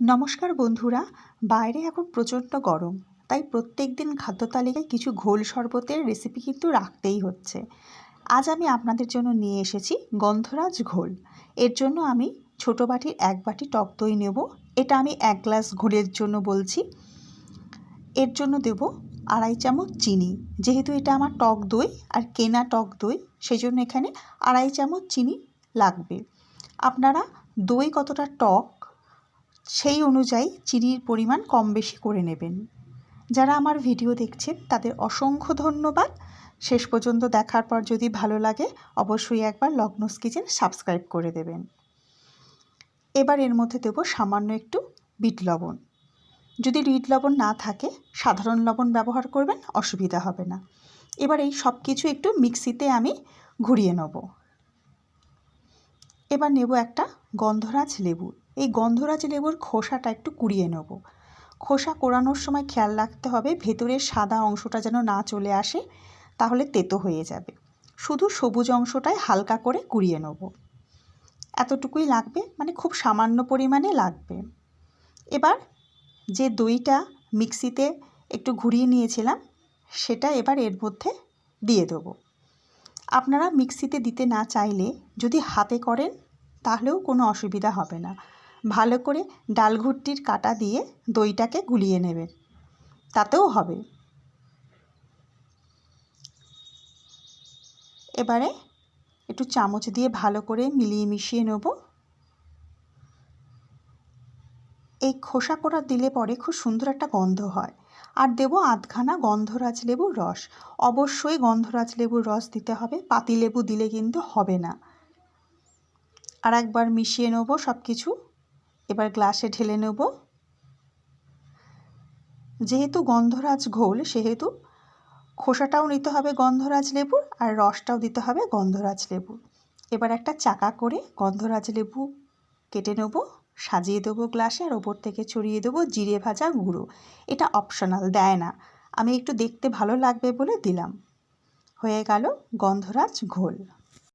নমস্কার বন্ধুরা, বাইরে এখন প্রচণ্ড গরম, তাই প্রত্যেক দিন খাদ্য তালিকায় কিছু ঘোল শরবতের রেসিপি কিন্তু রাখতেই হচ্ছে। আজ আমি আপনাদের জন্য নিয়ে এসেছি গন্ধরাজ ঘোল। এর জন্য আমি ছোটো বাটির এক বাটি টক দই নেব, এটা আমি এক গ্লাস ঘোলের জন্য বলছি। এর জন্য দেব আড়াই চামচ চিনি, যেহেতু এটা আমার টক দই আর কেনা টক দই সেই জন্য এখানে আড়াই চামচ চিনি লাগবে। আপনারা দই কতটা টক সেই অনুযায়ী চিনির পরিমাণ কম বেশি করে নেবেন। যারা আমার ভিডিও দেখছেন, তাদের অসংখ্য ধন্যবাদ। শেষ পর্যন্ত দেখার পর যদি ভালো লাগে, অবশ্যই একবার লগ্নস কিচেন সাবস্ক্রাইব করে দেবেন। এবার এর মধ্যে দেব সামান্য একটু বিট লবণ। যদি বিট লবণ না থাকে, সাধারণ লবণ ব্যবহার করবেন, অসুবিধা হবে না। এবার এই সব কিছু একটু মিক্সিতে আমি ঘুরিয়ে নেব। এবার নেব একটা গন্ধরাজ লেবু। এই গন্ধরাজ লেবুর খোসাটা একটু কুড়িয়ে নেব। খোসা কোড়ানোর সময় খেয়াল রাখতে হবে, ভেতরের সাদা অংশটা যেন না চলে আসে, তাহলে তেতো হয়ে যাবে। শুধু সবুজ অংশটাই হালকা করে কুড়িয়ে নেব। এতটুকুই লাগবে মানে খুব সামান্য পরিমাণে লাগবে। এবার যে দইটা মিক্সিতে একটু ঘুরিয়ে নিয়েছিলাম, সেটা এবার এর মধ্যে দিয়ে দেবো। আপনারা মিক্সিতে দিতে না চাইলে যদি হাতে করেন, তাহলেও কোনো অসুবিধা হবে না। ভালো করে ডালঘুট্টির কাটা দিয়ে দইটাকে গুলিয়ে নেবেন তাতেও হবে। এবারে একটু চামচ দিয়ে ভালো করে মিলিয়ে মিশিয়ে নেব। এই খোসা কোড়া দিলে পরে খুব সুন্দর একটা গন্ধ হয়। আর দেবো আধখানা গন্ধরাজ লেবুর রস। অবশ্যই গন্ধরাজ লেবুর রস দিতে হবে, পাতি লেবু দিলে কিন্তু হবে না। আর একবার মিশিয়ে নেব সব কিছু এবার গ্লাসে ঢেলে নেব। যেহেতু গন্ধরাজ ঘোল, সেহেতু খোসাটাও নিতে হবে গন্ধরাজ লেবুর আর রসটাও দিতে হবে গন্ধরাজ লেবুর এবার একটা চাকা করে গন্ধরাজ লেবু কেটে নেব, সাজিয়ে দেবো গ্লাসে আর ওপর থেকে ছড়িয়ে দেবো জিরে ভাজা গুঁড়ো। এটা অপশনাল দেয় না। আমি একটু দেখতে ভালো লাগবে বলে দিলাম। হয়ে গেল গন্ধরাজ ঘোল।